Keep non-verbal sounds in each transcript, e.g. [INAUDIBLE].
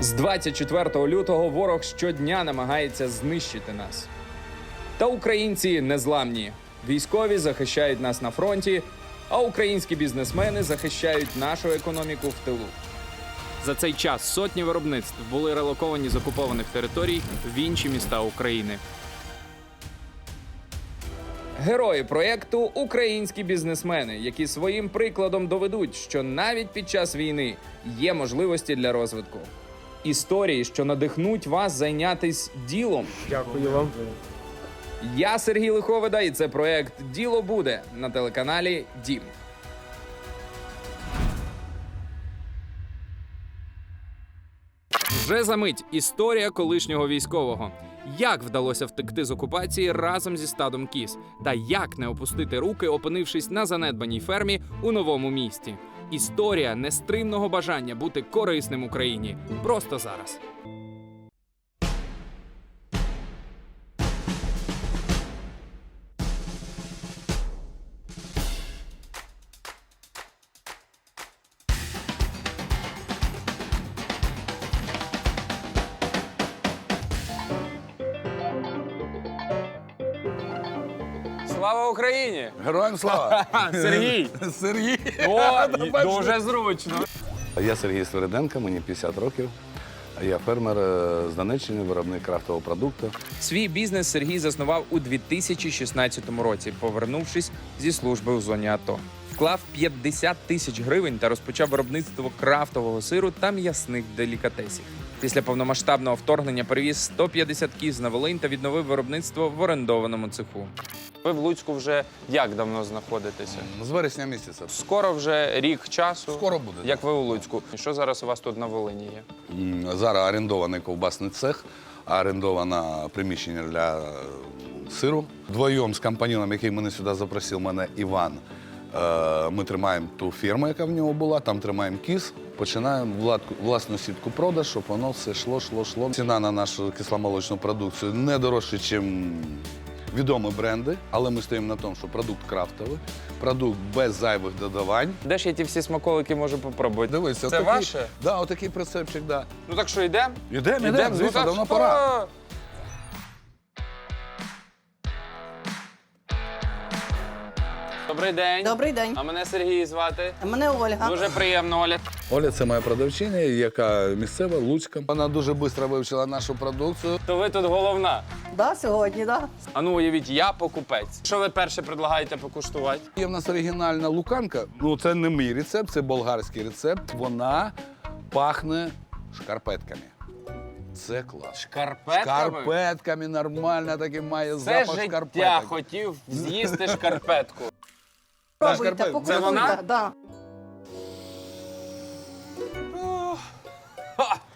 З 24 лютого ворог щодня намагається знищити нас. Та українці незламні. Військові захищають нас на фронті, а українські бізнесмени захищають нашу економіку в тилу. За цей час сотні виробництв були релоковані з окупованих територій в інші міста України. Герої проєкту українські бізнесмени, які своїм прикладом доведуть, що навіть під час війни є можливості для розвитку. Історії, що надихнуть вас зайнятись ділом. Дякую вам. Я Сергій Лиховида, і це проект Діло буде на телеканалі Дім. Вже за мить історія колишнього військового. Як вдалося втекти з окупації разом зі стадом кіз, та як не опустити руки, опинившись на занедбаній фермі у новому місті. Історія нестримного бажання бути корисним Україні просто зараз. Героям слава! [LAUGHS] Сергій! Сергій! О, [LAUGHS] дуже зручно. Я Сергій Свириденко, мені 50 років. Я фермер е, з Донеччини, виробник крафтового продукту. Свій бізнес Сергій заснував у 2016 році, повернувшись зі служби у зоні АТО. Вклав 50 тисяч гривень та розпочав виробництво крафтового сиру та м'ясних делікатесів. Після повномасштабного вторгнення перевіз 150 кіз на Волинь та відновив виробництво в орендованому цеху. Ви в Луцьку вже як давно знаходитеся? З вересня місяця. Скоро вже рік часу. Скоро буде. Як ви у Луцьку? І що зараз у вас тут на Волині є? Зараз орендований ковбасний цех, орендоване приміщення для е, сиру. Вдвоєм з компаньоном, який мене сюди запросив, мене Іван. е, Ми тримаємо ту фірму, яка в нього була, там тримаємо кіз, починаємо власну сітку продаж, щоб воно все йшло, йшло, йшло. Ціна на нашу кисломолочну продукцію не дорожча, ніж відомі бренди, але ми стоїмо на тому, що продукт крафтовий, продукт без зайвих додавань. Де ж я ті всі смаколики можу попробувати? Дивись, це отакий- ваше? Да, отакий прицепчик, да. Ну так що йдемо? Йдемо, Ідемо, ідемо, звісно, давно пора. Добрий день. Добрий день. А мене Сергій звати. Мене Ольга. Дуже приємно, Оля. Оля, це моя продавчиня, яка місцева, луцька. Вона дуже швидко вивчила нашу продукцію. То ви тут головна. Да, сьогодні, да. А ну уявіть, я покупець. Що ви перше предлагаєте покуштувати? Є в нас оригінальна луканка. Ну, це не мій рецепт, це болгарський рецепт. Вона пахне шкарпетками. Це клас. Шкарпетками? Шкарпетками нормально таки має Це запах життя шкарпеток. хотів з'їсти шкарпетку. Пробуйте. Це покуштуйте. вона? Да.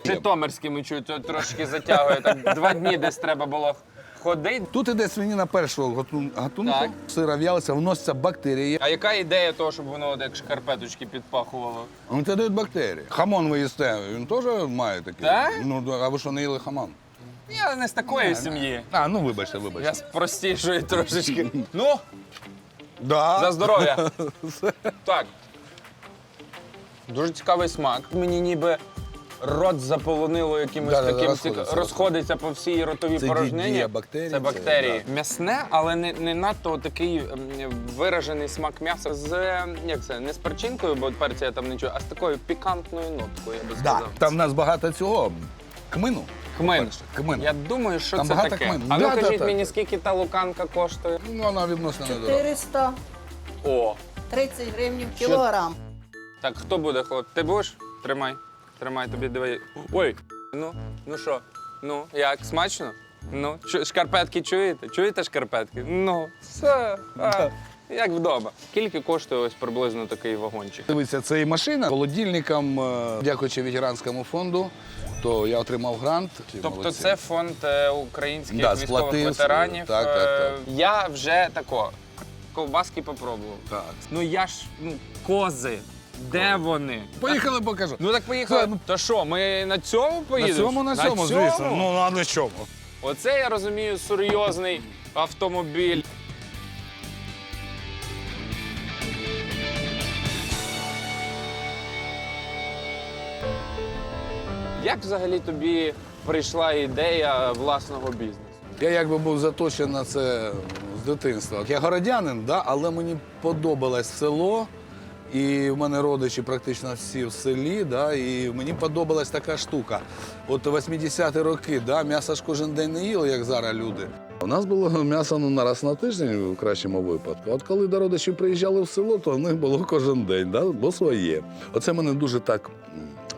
Житомирськими чую, то трошки затягує. Так два дні десь треба було ходити. Тут іде свиніна першого готун- гатунку. Так. Сира в'ялиться, вносяться бактерії. А яка ідея того, щоб воно от як шкарпеточки підпахувало? Вони це дають бактерії. Хамон ви їсте, він теж має такий. Так? Ну, да, а ви що не їли хамон? Я не з такої сім'ї. А, ну вибачте, вибачте. Я з простішої трошечки. [LAUGHS] Ну, Да. за здоров'я. [LAUGHS] Так. Дуже цікавий смак. Мені ніби рот заполонило якимось Да-да-да, таким розходиться, розходиться по всій ротовій Це порожнині. дія бактерій, Це це, бактерії. М'ясне, але не, не надто такий м, виражений смак м'яса з е, як це, не з перчинкою, бо перця я там не чую, а з такою пікантною ноткою, я би Да. сказав. Там в нас багато цього. Кмину. Кмин. Я думаю, що Там це багато таке. хмину. А ну Да, да, кажіть так. мені, скільки та луканка коштує? Ну, вона відносно недорога. 430 О, гривень кілограм. Так, хто буде, хлоп? Ти будеш? Тримай. Тримай тобі диви. Ой, ну, ну що? Ну, як, смачно? Ну, чу- шкарпетки чуєте? Чуєте шкарпетки? Ну, все. А, як вдома. Скільки коштує ось приблизно такий вагончик? Дивіться, це і машина. Холодильникам, е, дякуючи ветеранському фонду, то я отримав грант. Тобто Молодці. це фонд е, українських Да, військових сплатив, ветеранів. так, так, Е, так. Я вже тако, ковбаски попробував. Так. Ну я ж, ну, кози. Де вони? Поїхали, покажу. Ну так поїхали. Це, ну, То що, ми на цьому поїдемо? на цьому, на цьому, звісно. Ну, а на чому? Оце я розумію серйозний автомобіль. Як взагалі тобі прийшла ідея власного бізнесу? Я якби був заточений на це з дитинства. Я городянин, да, але мені подобалось село. І в мене родичі практично всі в селі, да, і мені подобалась така штука. От 80-ті роки, да, м'ясо ж кожен день не їли, як зараз люди. У нас було [LAUGHS] м'ясо ну, на раз на тиждень, в кращому випадку. От коли до родичів приїжджали в село, то в них було кожен день, да, бо своє. Оце мені дуже так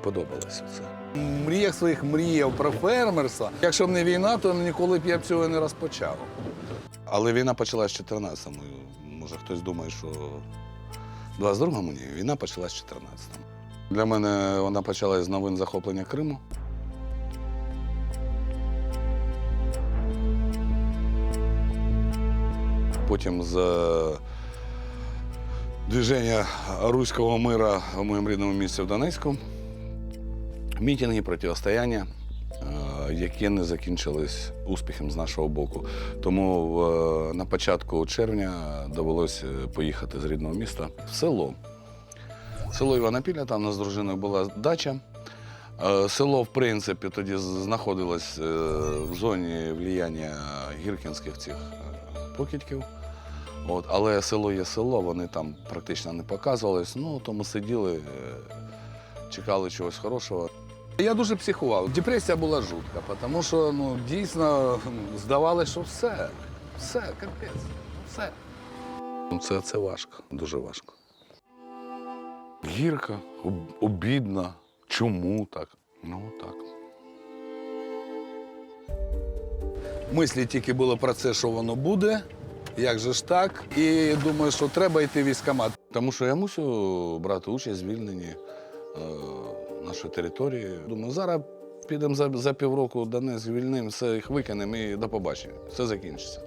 подобалось. Це. Мріях своїх мріяв про фермерство. Якщо б не війна, то ніколи б я б цього не розпочав. Але війна почалась в 14-му. Може, хтось думає, що 22-му ні, війна почалась в 14-му. Для мене вона почалась з новин захоплення Криму. Потім з е, движення руського мира в моєму рідному місці в Донецьку. Мітинги, протистояння, е, які не закінчились успіхом з нашого боку. Тому е, на початку червня довелося поїхати з рідного міста в село. Село Іванопілля, там у нас з дружиною була дача. Е, Село, в принципі, тоді знаходилось в зоні влияння гіркінських цих покидьків. От, але село є село, вони там практично не показувались. Ну, то ми сиділи, чекали чогось хорошого. Я дуже психував. Депресія була жутка, тому що ну, дійсно здавалося, що все, все, капець, все. Ну, Це, це важко, дуже важко. Гірка, обідна. Чому так? Ну так. Мислі тільки було про це, що воно буде, як же ж так. І думаю, що треба йти військкомат. Тому що я мусив брати участь в звільненні е, нашої території. Думаю, зараз підемо за, за півроку Донецьк звільнимо, все їх викинемо і до побачення. Все закінчиться.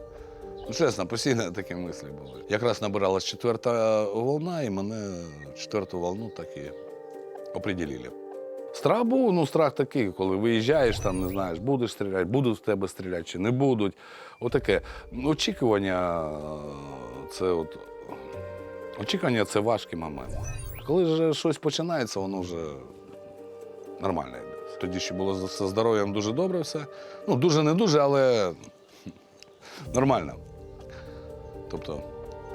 Ну, чесно, постійно такі мислі були. Якраз набиралась четверта волна, і мене четверту волну так і оприділили. Страх був, ну страх такий, коли виїжджаєш, там не знаєш, будеш стріляти, будуть в тебе стріляти чи не будуть. Отаке. Очікування е, це от. Очікування це важкий момент. Коли вже щось починається, воно вже нормально. Тоді ще було зі здоров'ям дуже добре все. Ну, дуже не дуже, але [LAUGHS] нормально. Тобто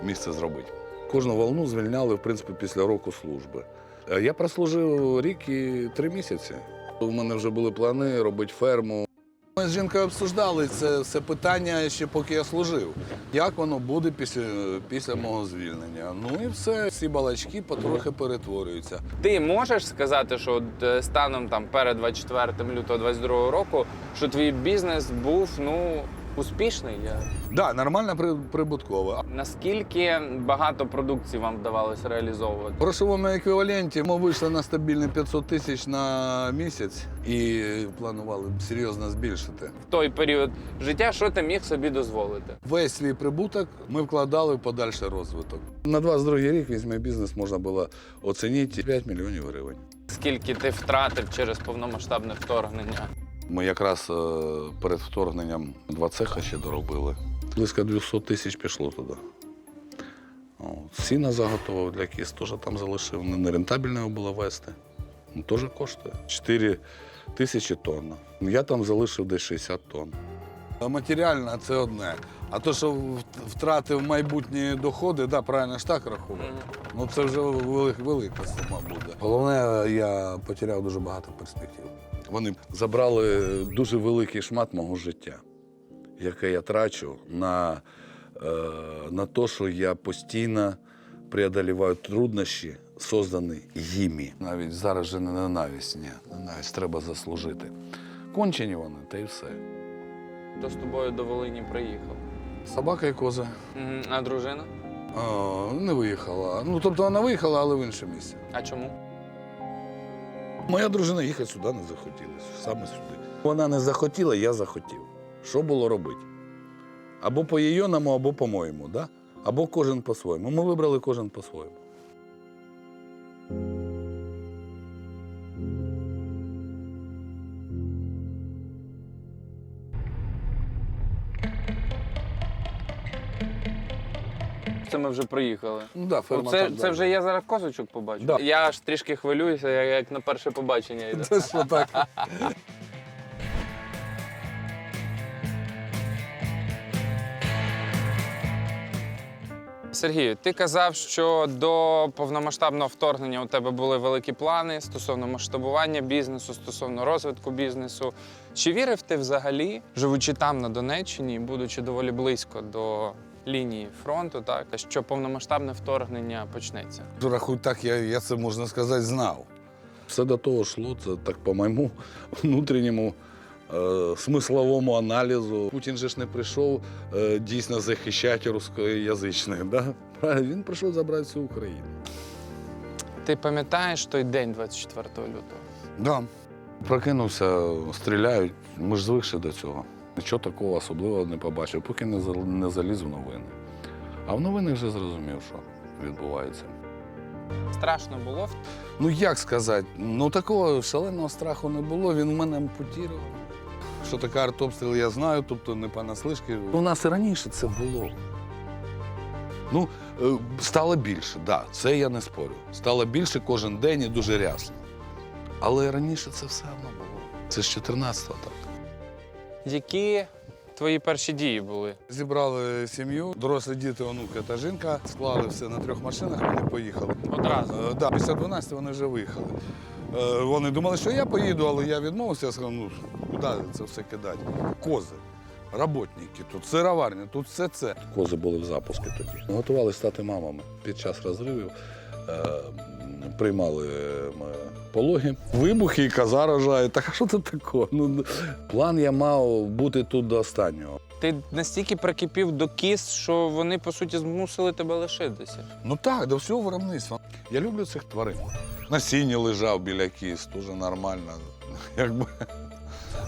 місце зробити. Кожну волну звільняли, в принципі, після року служби. Е, Я прослужив рік і три місяці. У мене вже були плани робити ферму. Ми з жінкою обсуждали це все питання ще поки я служив. Як воно буде після, після мого звільнення? Ну і все, всі балачки потрохи перетворюються. Ти можеш сказати, що от, е, станом там перед 24 лютого 22 року, що твій бізнес був ну успішний? Я... Так, да, нормально при- прибутково. Наскільки багато продукції вам вдавалося реалізовувати? В грошовому еквіваленті ми вийшли на стабільні 500 тисяч на місяць і планували серйозно збільшити. В той період життя, що ти міг собі дозволити? Весь свій прибуток ми вкладали в подальший розвиток. На 22 рік весь мій бізнес можна було оцінити 5 мільйонів гривень. Скільки ти втратив через повномасштабне вторгнення? Ми якраз е, перед вторгненням два цеха ще доробили. Близько 200 тисяч пішло туди. Сіна заготовив для кіз, теж там залишив. Не- Нерентабельно його було вести. Ну, теж коштує. 4 тисячі тонн. Я там залишив десь 60 тонн. Матеріально це одне. А то, що втратив майбутні доходи, да, правильно ж так рахувати. Ну це вже велика сума буде. Головне, я потеряв дуже багато перспектив. Вони забрали дуже великий шмат мого життя, яке я трачу на, е, на те, що я постійно преодоліваю труднощі, создані їми. Навіть зараз же не ненависть, ні. Ненависть треба заслужити. Кончені вони, та й все. Хто з тобою до Волині приїхав? Собака і коза. А дружина? А, не виїхала. Ну, тобто вона виїхала, але в інше місце. А чому? Моя дружина їхати сюди не захотіла, саме сюди. Вона не захотіла, я захотів. Що було робити? Або по їйному, або по-моєму, да? або кожен по-своєму. Ми вибрали кожен по-своєму. Ми вже приїхали? Ну да, ферма Це, там це вже я зараз козочок побачу. Да. Я аж трішки хвилююся, як, як на перше побачення йде. Це що так? Сергію, ти казав, що до повномасштабного вторгнення у тебе були великі плани стосовно масштабування бізнесу, стосовно розвитку бізнесу. Чи вірив ти взагалі, живучи там на Донеччині, будучи доволі близько до лінії фронту, так що повномасштабне вторгнення почнеться? Рахуй так, я, я це можна сказати, знав. Все до того йшло, це так по моєму [LAUGHS] внутрішньому е, смисловому аналізу. Путін же ж не прийшов е, дійсно захищати рускоязичних. Да? Він прийшов забрати всю Україну. Ти пам'ятаєш той день 24 лютого? Да. Прокинувся, стріляють. Ми ж звикши до цього. Нічого такого особливого не побачив, поки не, заліз в новини. А в новини вже зрозумів, що відбувається. Страшно було Ну як сказати, ну такого шаленого страху не було, він в мене ампутував. Що таке артобстріл, я знаю, тобто не понаслишки. У нас і раніше це було. Ну, е, стало більше, так, да, це я не спорю. Стало більше кожен день і дуже рясно. Але раніше це все одно було. Це з 14-го так. Які твої перші дії були? Зібрали сім'ю, дорослі діти, онуки та жінка, склали все на трьох машинах, вони поїхали. Одразу. Е, да, після 12 вони вже виїхали. Е, Вони думали, що я поїду, але я відмовився. Я сказав, ну куди це все кидати? Кози, роботники, тут сироварня, тут все це. Кози були в запуску тоді. Готували стати мамами. Під час розривів е, приймали е, пологи. Вибухи і коза рожає. Так а що це таке? Ну, план я мав бути тут до останнього. Ти настільки прикипів до кіс, що вони по суті змусили тебе лишитися. Ну так, до всього виробництва. Я люблю цих тварин. На сіні лежав біля кіс, дуже нормально. [LAUGHS] Якби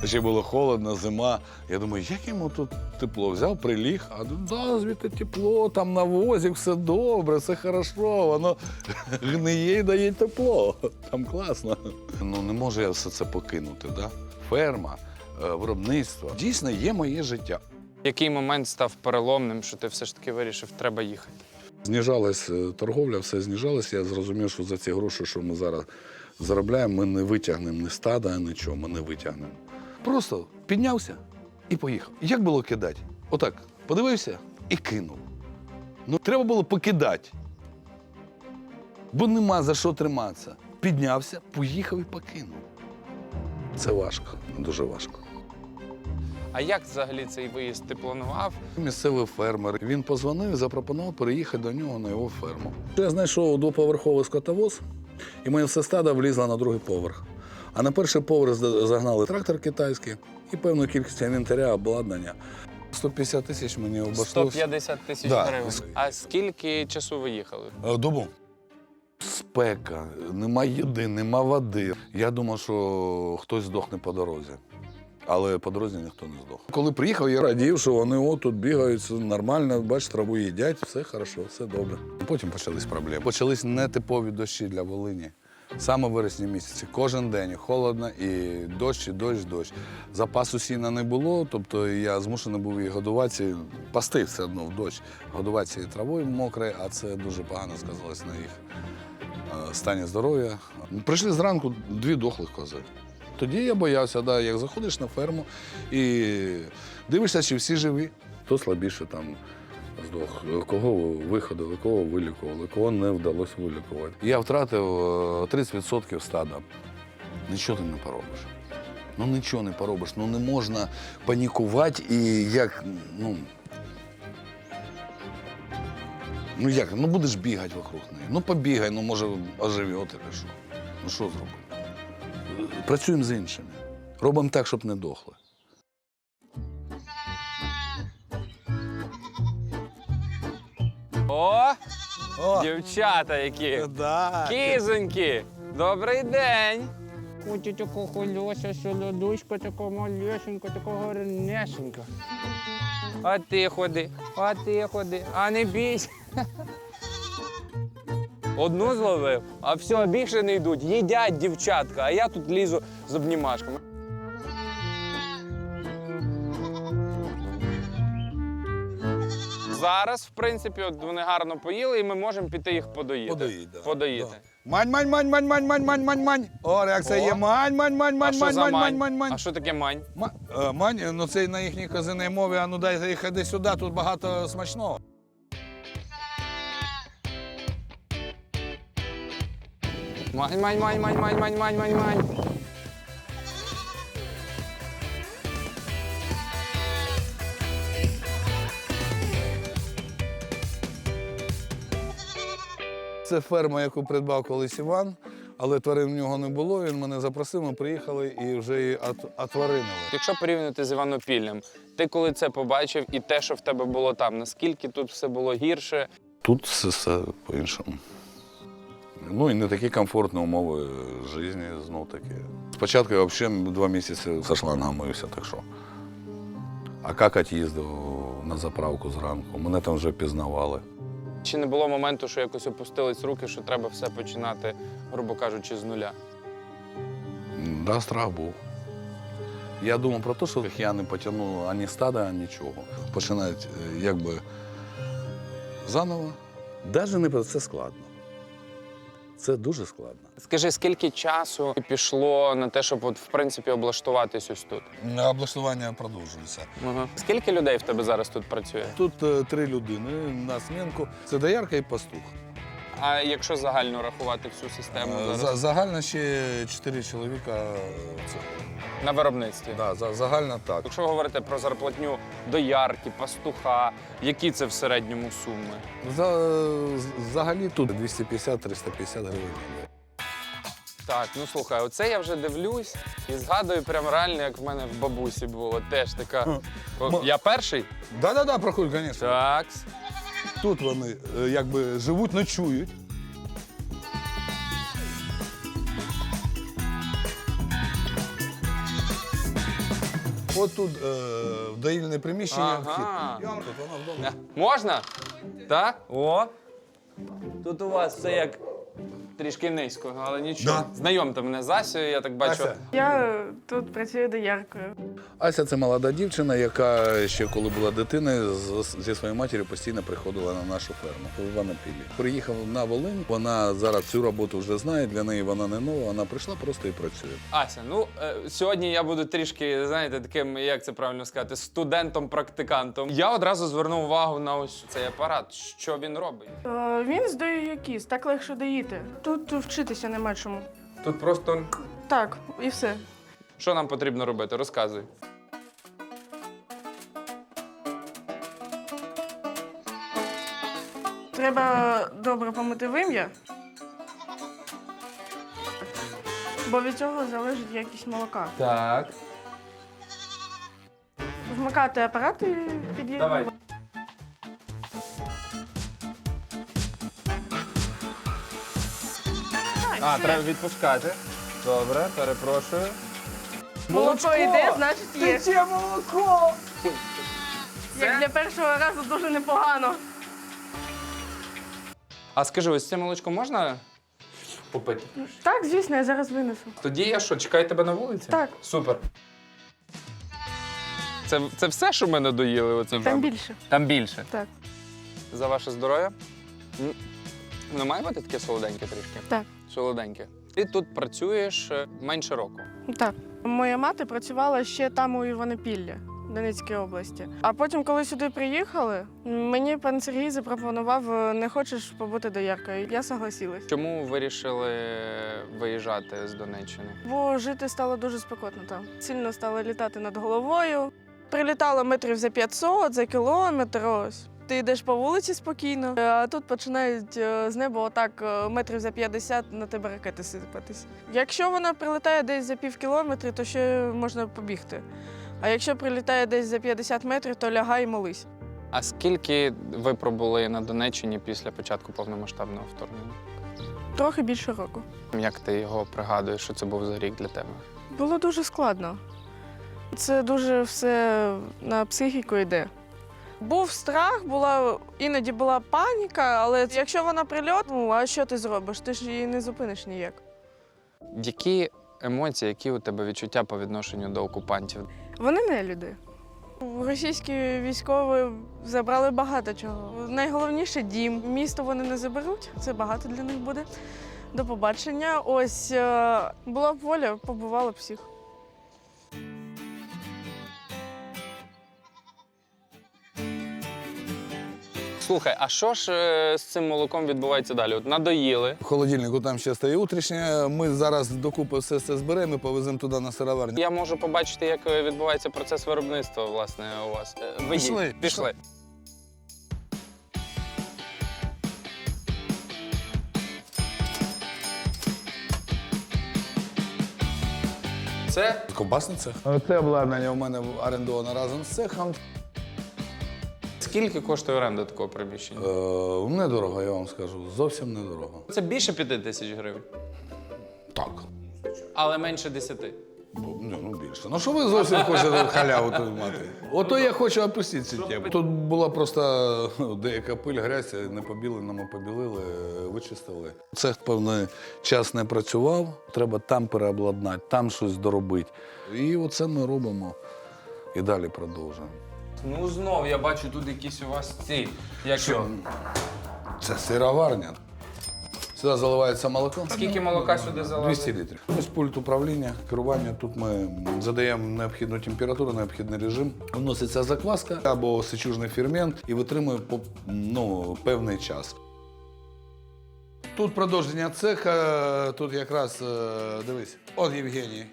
ще було холодно, зима. Я думаю, як йому тут тепло? Взяв, приліг, а да, звідти тепло, там навозик, все добре, все хорошо, воно [LAUGHS] гниє і дає тепло. Там класно. Ну не можу я все це покинути, да? Ферма, е, виробництво. Дійсно є моє життя. Який момент став переломним, що ти все ж таки вирішив, треба їхати? Зніжалась е, торговля, все зніжалось. Я зрозумів, що за ці гроші, що ми зараз заробляємо, ми не витягнемо ні стада, нічого, ми не витягнемо. Просто піднявся і поїхав. Як було кидати? Отак, подивився і кинув. Ну, треба було покидати. Бо нема за що триматися. Піднявся, поїхав і покинув. Це важко, дуже важко. А як взагалі цей виїзд ти планував? Місцевий фермер. Він позвонив і запропонував переїхати до нього на його ферму. Я знайшов двоповерховий скотовоз, і моє все стадо влізло на другий поверх. А на перший поверх загнали трактор китайський і певну кількість інвентаря, обладнання. 150 тисяч мені обійшлося. 150 тисяч Да. гривень. А скільки часу ви їхали? Е, Добу. Спека, нема їди, нема води. Я думав, що хтось здохне по дорозі. Але по дорозі ніхто не здох. Коли приїхав, я радів, що вони от тут бігають все нормально, бач, траву їдять, все хорошо, все добре. Потім почались проблеми. Почались нетипові дощі для Волині. Саме в вересні місяці, кожен день холодно і дощ, і дощ, дощ. Запасу сіна не було, тобто я змушений був її годувати, пасти все одно в дощ, годувати цією травою мокрою, а це дуже погано сказалось на їх е, стані здоров'я. Прийшли зранку дві дохлих кози. Тоді я боявся, да, як заходиш на ферму і дивишся, чи всі живі, хто слабіше там здох, кого виходили, кого вилікували, кого не вдалося вилікувати. Я втратив е, 30% стада. Нічого ти не поробиш. Ну нічого не поробиш. Ну не можна панікувати і як. Ну, ну як, ну будеш бігати вокруг неї. Ну побігай, ну може оживете що. Ну що зробимо? Працюємо з іншими. Робимо так, щоб не дохли. О! Дівчата які! Да. Кізоньки! Добрий день! Ось така хольося, солодушка, така малесенька, така гарнесенька. А ти ходи, а ти ходи, а не бійся. Одну зловив, а все, більше не йдуть. Їдять дівчатка, а я тут лізу з обнімашками. Зараз, в принципі, от вони гарно поїли, і ми можемо піти їх подоїти. Подоїть, да. Подоїти. Да. Мань, мань, мань, мань, мань, мань, мань, мань, мань. О, реакція О. є. Мань, мань, мань, А мань, що мань, за мань, мань, мань? мань, мань. А що таке мань? Ма- е, Мань, ну це на їхній казинній мові, а ну дай їх іди сюди, тут багато смачного. Мань, мань, мань, мань, мань, мань, мань, мань, мань. Це ферма, яку придбав колись Іван, але тварин в нього не було. Він мене запросив, ми приїхали і вже її от- отваринили. Якщо порівняти з Іванопіллям, ти коли це побачив і те, що в тебе було там, наскільки тут все було гірше? Тут все, все по-іншому. Ну і не такі комфортні умови життя знов таки. Спочатку я взагалі два місяці за шлангом мився, так що. А какать їздив на заправку зранку. Мене там вже пізнавали. Чи не було моменту, що якось опустились руки, що треба все починати, грубо кажучи, з нуля? Да, страх був. Я думав про те, що я не потягну ані стада, ані нічого. Починають е, якби заново. Навіть не про це складно. Це дуже складно. Скажи, скільки часу пішло на те, щоб от, в принципі облаштуватись ось тут? Облаштування продовжується. Угу. Скільки людей в тебе зараз тут працює? Тут е, три людини на смінку. Це доярка і пастух. А якщо загально рахувати всю систему Е, зараз за- Загально ще чотири чоловіка. е, Це. на виробництві? Да, за- загально так. Якщо говорити про зарплатню доярки, пастуха, які це в середньому суми? За, взагалі тут 250-350 гривень. Так, ну слухай, оце я вже дивлюсь і згадую прям реально, як в мене в бабусі було. Теж така. О, М- Я перший? Да-да-да, проходь, звісно. Так. Тут вони е, якби живуть, ночують. От тут е, доїльне приміщення. Ага. вхід. Тут вона вдома. Е, Можна? Так? О. Тут у вас все як трішки низько, але нічого. Да. Знайомте мене з Асею, я так бачу. Ася. Я е, тут працюю дояркою. Ася це молода дівчина, яка ще коли була дитиною, з- зі своєю матір'ю постійно приходила на нашу ферму в Іванопіллі. Приїхав на Волинь. Вона зараз цю роботу вже знає. Для неї вона не нова. Вона прийшла просто і працює. Ася, ну е, сьогодні я буду трішки, знаєте, таким, як це правильно сказати, студентом-практикантом. Я одразу звернув увагу на ось цей апарат. Що він робить? Е, Він здоює кіс, так легше доїти. Тут вчитися нема чому. Тут просто Так, і все. що нам потрібно робити? Розказуй. Треба добре помити вим'я. Бо від цього залежить якість молока. Так. Вмикати апарат і під'їхати. Давай. А, треба відпускати. Добре, перепрошую. Молоко йде, значить є. Тече молоко! Як для першого разу дуже непогано. А скажи, ось це молочко можна попити? Так, звісно, я зараз винесу. Тоді я що, чекаю тебе на вулиці? Так. Супер. Це, це все, що ми надоїли? Оце Там більше. Там більше. Так. За ваше здоров'я. М, Ну, має бути таке солоденьке трішки. Так. Солоденьке. Ти тут працюєш е, менше року. Так. Моя мати працювала ще там у Іванопіллі, Донецькій області. А потім, коли сюди приїхали, мені пан Сергій запропонував: е, не хочеш побути дояркою. Я согласилась. Чому вирішили виїжджати з Донеччини? Бо жити стало дуже спекотно там. Сильно стало літати над головою. Прилітало метрів за 500, за кілометр. Ось. Ти йдеш по вулиці спокійно, а тут починають е, з неба отак е, метрів за 50 на тебе ракети сипатись. Якщо вона прилітає десь за пів кілометри, то ще можна побігти. А якщо прилітає десь за 50 метрів, то лягай і молись. А скільки ви пробули на Донеччині після початку повномасштабного вторгнення? Трохи більше року. Як ти його пригадуєш, що це був за рік для тебе? Було дуже складно. Це дуже все на психіку йде. Був страх, була іноді була паніка, але якщо вона прильот, ну а що ти зробиш? Ти ж її не зупиниш ніяк. Які емоції, які у тебе відчуття по відношенню до окупантів? Вони не люди. Російські військові забрали багато чого. Найголовніше дім. Місто вони не заберуть. Це багато для них буде. До побачення. Ось е, була б воля, побувала б всіх. Слухай, а що ж е, з цим молоком відбувається далі? От надоїли. В холодильнику там ще стає утрішнє. Ми зараз докупи все це зберемо і повеземо туди на сироварню. Я можу побачити, як е, відбувається процес виробництва власне у вас. Е, Ведіть. Пішли, Пішли. Це Ковбасний цех. Це обладнання у мене орендовано разом з цехом. Скільки коштує оренда такого приміщення? Е, недорого, я вам скажу. Зовсім недорого. Це більше 5 тисяч гривень, Так. але менше 10. Бо, ні, ну більше. Ну що ви зовсім хочете халяву тут мати? Ото я хочу опустити цю тему. Тут була просто ну, деяка пиль, грязь, не побілили, ми побілили, вичистили. Цех певний час не працював, треба там переобладнати, там щось доробити. І оце ми робимо і далі продовжуємо. Ну знов я бачу тут якісь у вас ці. Як Що? Це сироварня. Сюди заливається молоко. Скільки молока сюди залазить? 200 літрів. Ось пульт управління, керування. Тут ми задаємо необхідну температуру, необхідний режим. Вноситься закваска або сечужний фермент і витримує по- ну, певний час. Тут продовження цеха, тут якраз е, дивись, от Євгеній.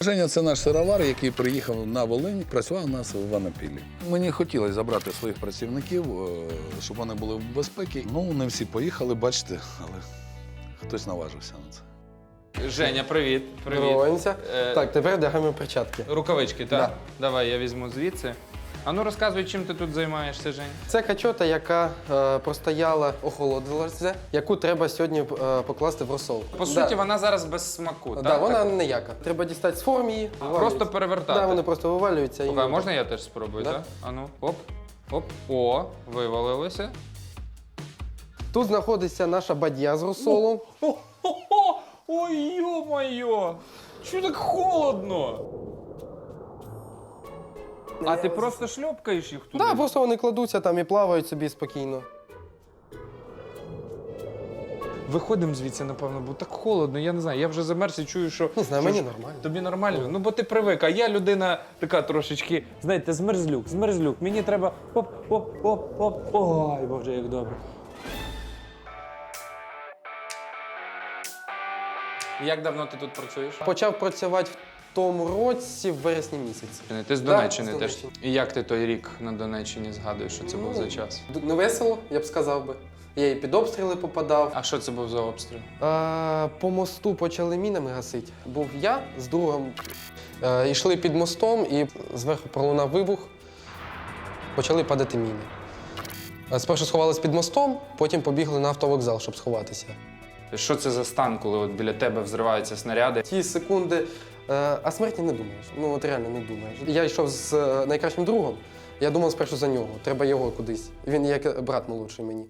Женя це наш сировар, який приїхав на Волинь, працював у нас в Ванапілі. Мені хотілося забрати своїх працівників, е, щоб вони були в безпеці. Ну, не всі поїхали, бачите, але хтось наважився на це. Женя, привіт. Привіт. Е, Так, тепер вдягаємо перчатки. Рукавички, так? Да. Давай, я візьму звідси. А ну розказуй, чим ти тут займаєшся, Жень. Це качота, яка е, простояла, охолодилася, яку треба сьогодні е, покласти в розсол. По суті, вона зараз без смаку, да, так? вона Так? ніяка. Треба дістати з форм її. Просто перевертати. Да, вони просто вивалюються. і- Слухай, а можна я теж спробую, Да. так? А ну, оп, оп. О, вивалилося. Тут знаходиться наша бадья з розсолу. О-хо-хо! [LAUGHS] Ой, йо-моє! Чого так холодно? А ти просто шльопкаєш їх туди? Да, просто вони кладуться там і плавають собі спокійно. Виходимо звідси, напевно, бо так холодно, я не знаю. Я вже замерз і чую, що. Не знаю, що мені ж- нормально. Тобі нормально? Ну, бо ти привик, а я людина така трошечки, знаєте, змерзлюк, змерзлюк. Мені треба оп, оп, оп, оп. Ой, боже, як добре. Як давно ти тут працюєш? Почав працювати в тому році, в вересні місяці. Ти з Да, Донеччини з теж. Донеччини. І як ти той рік на Донеччині згадуєш, що це був за час? Д- Не весело, я б сказав би. Я і під обстріли попадав. А що це був за обстріл? Е, По мосту почали мінами гасити. Був я з другом. Е, Йшли під мостом і зверху пролунав вибух. Почали падати міни. Е, Спершу сховалися під мостом, потім побігли на автовокзал, щоб сховатися. Що це за стан, коли от біля тебе взриваються снаряди? Ті секунди. Е, А смерті не думаєш. Ну от реально не думаєш. Я йшов з е, найкращим другом. Я думав спершу за нього. Треба його кудись. Він як брат молодший мені.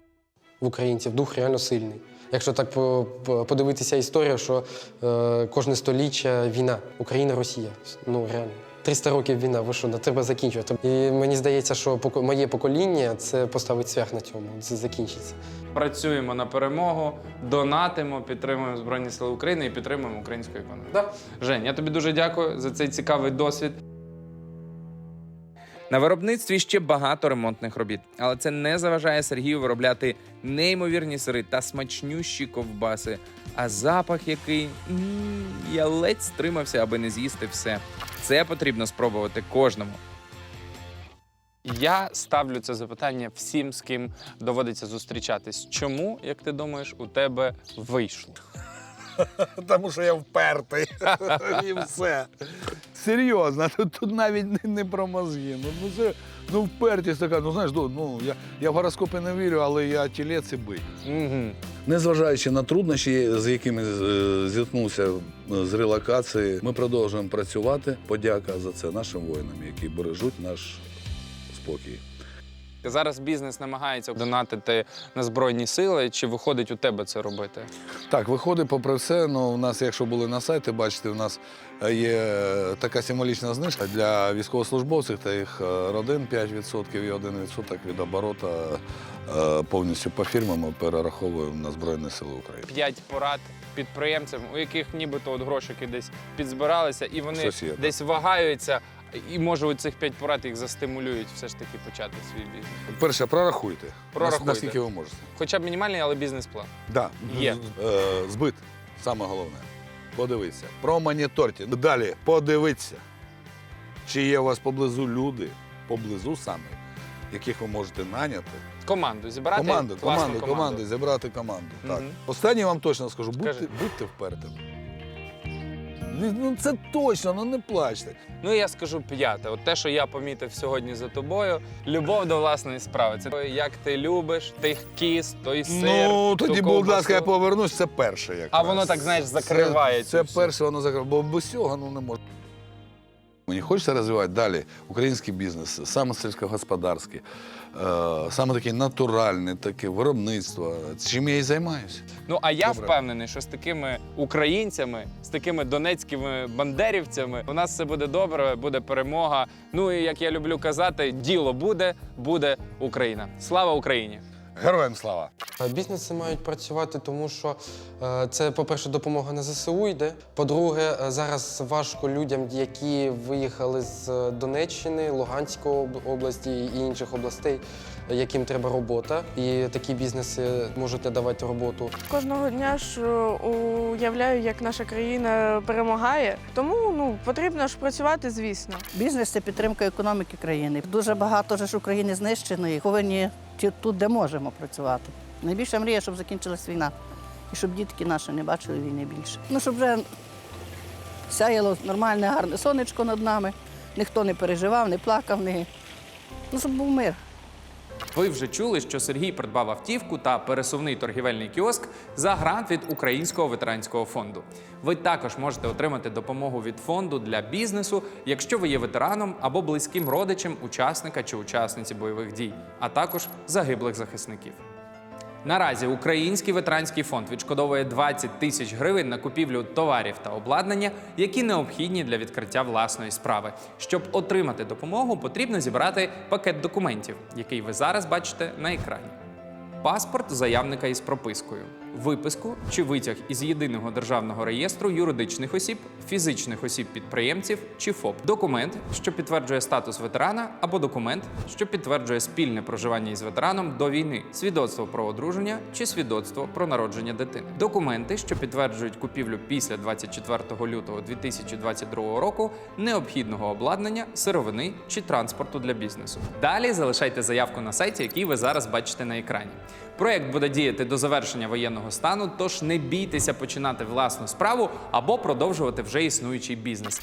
В українців дух реально сильний. Якщо так по- по- подивитися історію, що е, кожне століття війна, Україна, Росія. Ну реально. 300 років війна, ви що, не треба закінчувати. І мені здається, що моє покоління це поставить свях на цьому. Це закінчиться. Працюємо на перемогу, донатимо, підтримуємо Збройні Сили України і підтримуємо українську економіку. Да? Жень, я тобі дуже дякую за цей цікавий досвід. На виробництві ще багато ремонтних робіт, але це не заважає Сергію виробляти неймовірні сири та смачнющі ковбаси. А запах, який м, я ледь стримався, аби не з'їсти все. Це потрібно спробувати кожному. Я ставлю це запитання всім, з ким доводиться зустрічатись. Чому, як ти думаєш, у тебе вийшло? [LAUGHS] Тому що я впертий. [LAUGHS] І все. Серйозно, тут, навіть не, не про мозги. Ну, ну, впертість така, ну знаєш, ну, ну, я, я в гороскопи не вірю, але я тілець і бик. Угу. Незважаючи на труднощі, з якими е, зіткнувся е, з релокації, ми продовжуємо працювати. Подяка за це нашим воїнам, які бережуть наш спокій. Зараз бізнес намагається донатити на збройні сили. Чи виходить у тебе це робити? Так, виходить, попри все, ну, у нас, якщо були на сайті, бачите, у нас е, є така символічна знижка для військовослужбовців та їх е, родин 5% і 1% від оборота е, повністю по фірмам ми перераховуємо на Збройні Сили України. П'ять порад підприємцям, у яких нібито от грошики десь підзбиралися, і вони є, десь вагаються. І може у цих п'ять порад їх застимулюють все ж таки почати свій бізнес. Перше, прорахуйте. Прорахуйте. Наскільки ви можете. Хоча б мінімальний, але бізнес-план. Да. Є. Е, збит, саме головне. Подивіться. Промоніторте. Далі подивіться, чи є у вас поблизу люди, поблизу саме, яких ви можете наняти. Команду зібрати Команду, класну команду, команду, зібрати команду. Так. Мгм. Останнє вам точно скажу, будьте, Скажи. будьте впертим. Ну, це точно, ну не плачте. Ну я скажу п'яте. От те, що я помітив сьогодні за тобою, любов до власної справи. Це як ти любиш тих кіс, той сир. ну ту тоді, будь ласка, я повернусь, це перше. Якраз. А воно так, знаєш, закриває Це, це перше, воно закриває, бо без цього ну, не можна. Мені хочеться розвивати далі український бізнес, саме сільськогосподарський, е, саме такий натуральний, таке виробництво. Чим я і займаюся. Ну а я Добре. впевнений, що з такими українцями, з такими донецькими бандерівцями у нас все буде добре, буде перемога. Ну і як я люблю казати, діло буде, буде Україна. Слава Україні! Героям слава! Бізнеси мають працювати, тому що е, це, по-перше, допомога на ЗСУ йде. По-друге, е, зараз важко людям, які виїхали з е, Донеччини, Луганської області і інших областей, яким треба робота. І такі бізнеси можуть надавати роботу. Кожного дня ж уявляю, як наша країна перемагає. Тому ну потрібно ж працювати, звісно. Бізнес це підтримка економіки країни. Дуже багато ж України знищеної. Повинні ті- тут, де можемо працювати. Найбільша мрія, щоб закінчилась війна. І щоб дітки наші не бачили війни більше. Ну, щоб вже сяяло нормальне, гарне сонечко над нами, ніхто не переживав, не плакав, не... ну, щоб був мир. Ви вже чули, що Сергій придбав автівку та пересувний торгівельний кіоск за грант від Українського ветеранського фонду. Ви також можете отримати допомогу від фонду для бізнесу, якщо ви є ветераном або близьким родичем учасника чи учасниці бойових дій, а також загиблих захисників. Наразі Український ветеранський фонд відшкодовує 20 тисяч гривень на купівлю товарів та обладнання, які необхідні для відкриття власної справи. Щоб отримати допомогу, потрібно зібрати пакет документів, який ви зараз бачите на екрані. Паспорт заявника із пропискою, виписку чи витяг із єдиного державного реєстру юридичних осіб, фізичних осіб-підприємців чи ФОП, документ, що підтверджує статус ветерана, або документ, що підтверджує спільне проживання із ветераном до війни, свідоцтво про одруження чи свідоцтво про народження дитини, документи, що підтверджують купівлю після 24 лютого 2022 року необхідного обладнання, сировини чи транспорту для бізнесу. Далі залишайте заявку на сайті, який ви зараз бачите на екрані. Проект буде діяти до завершення воєнного стану, тож не бійтеся починати власну справу або продовжувати вже існуючий бізнес.